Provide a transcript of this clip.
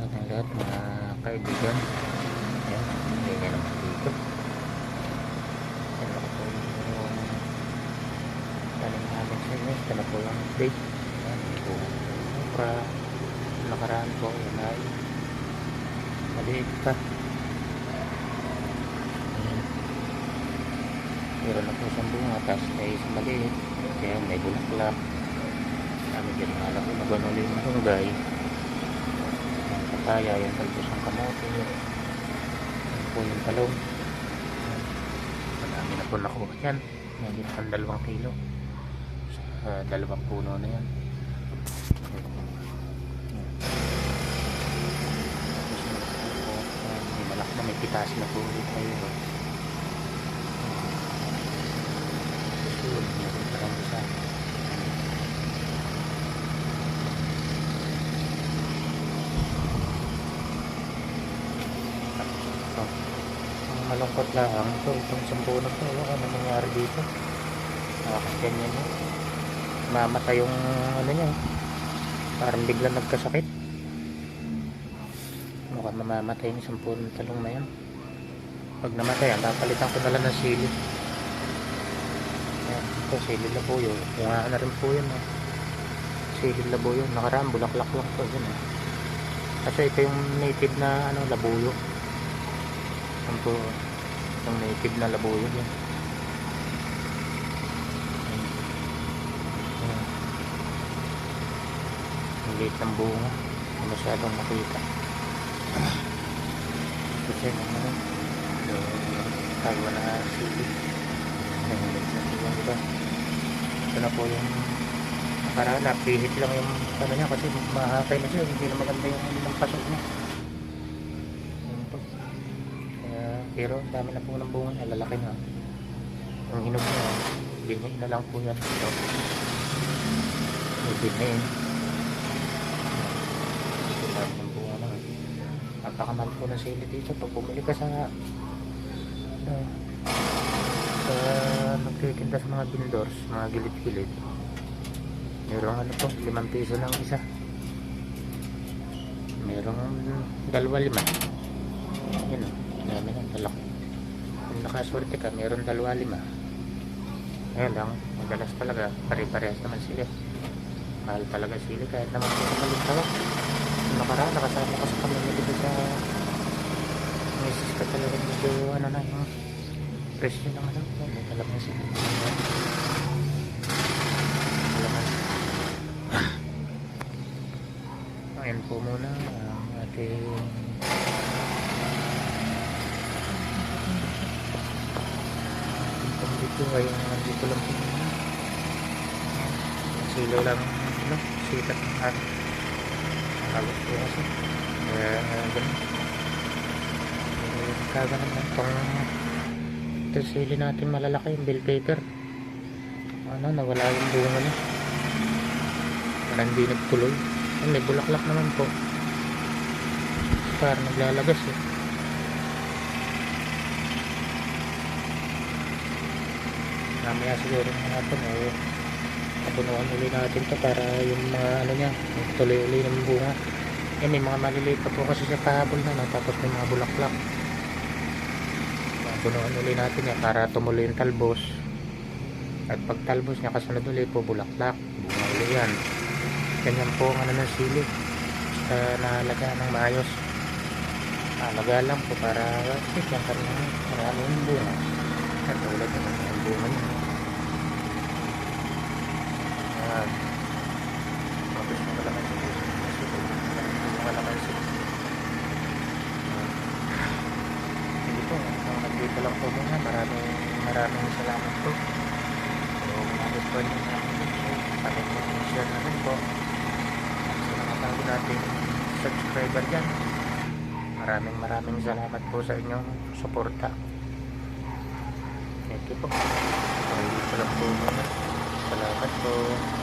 sa ating lahat mga kaibigan. Yan, hindi niya naman dito yan po yung tanim namin sa inyo? Ito na po yung update? Yan po para nakaraan po yun ay maliit pa. Yan meron na po siyang bunga tapos may isang maliit. Kaya may bulaklak. Kami dyan mga lakunagan ulit mga guys papaya, yung talbos ng kamote. Yan po yung talong. Marami na po nakuha yan. May pang dalawang kilo. Sa dalawang puno na yan. May malak na may pitas na po ulit tayo. Yun, meron pa lang isa. Ito. Malungkot lang ito, itong sampu na to, ano nangyari dito? Nakakaganyan mo. Mamatay yung ano niya. Parang biglang nagkasakit. Mukhang mamamatay yung sampu ng talong na yan. Pag namatay, ang papalitan ko na lang ng sili. Ayan, ito, sili labuyo. Bunga na rin po yun. Eh. Sili labuyo. Nakaraan, bulaklak lang po yun. Eh. Kasi ito yung native na ano, labuyo. Ito po, yung native na labuyo. Yan. Ang liit ng bunga. Hindi masyadong makita. Kasi yung tago na sili. Ayan, liit na bunga, diba? Ito na po yung nakaraan. Napihit lang yung ano niya kasi mahakay na siya. Hindi na maganda yung ng pasok niya. Ayan po. Pero dami na po ng bunga niya. Lalaki na. Ang hinog niya, binhi na lang po yan. Ito. May binhi. Dami ng bunga na. Napakamahal po ng sili dito. Pag bumili ka sa ano, sa nagtitinda sa mga vendors, mga gilid-gilid. Merong ano po, limang piso lang isa. Merong dalawa lima. Talaki. Kung nakaswerte ka, meron dalawa lima. Ayun lang, madalas talaga, pare-parehas naman sila. Mahal talaga sila kahit naman sa kalintawa. Nung nakaraan, nakasama ko sa kami dito sa misis ka talaga medyo ano na yung presyo ng ano, may talagang sila. Ayan po muna ang ating Dito ay nandito lang po. Silo lang, ano, sikat ng araw. Halos po kasi. Kaya, ganun. Kaganan lang pang ito sili natin malalaki yung bell pepper. Ano, nawala yung bunga niya. Parang hindi nagtuloy. Ay, may bulaklak naman po. Parang naglalagas eh. Mamaya siguro hapon eh. Kapunuan uli natin to para yung mga ano niya, tuloy uli ng bunga. Eh, may mga maliliit pa po kasi sa pahabol na, tapos may mga bulaklak. Punuan uli natin yan para tumuloy yung talbos. At pag talbos niya, kasunod uli po bulaklak. Bunga uli yan. Ganyan po ang ano ng sili. Basta nalaga ng maayos. Nalaga lang po para kasi yan ka rin marami yung bunga. At tulad naman yung bunga niya. Ayan. Tapos mo kalaman yung bunga kalaman sila. Sige po, kung nandito lang po muna, maraming maraming salamat po. So, kung nagustuhan niyo sa amin po, pakishare na po. Sa mga bago nating subscriber dyan, maraming maraming salamat po sa inyong suporta. Thank you po. So, dito lang po muna. Salamat po.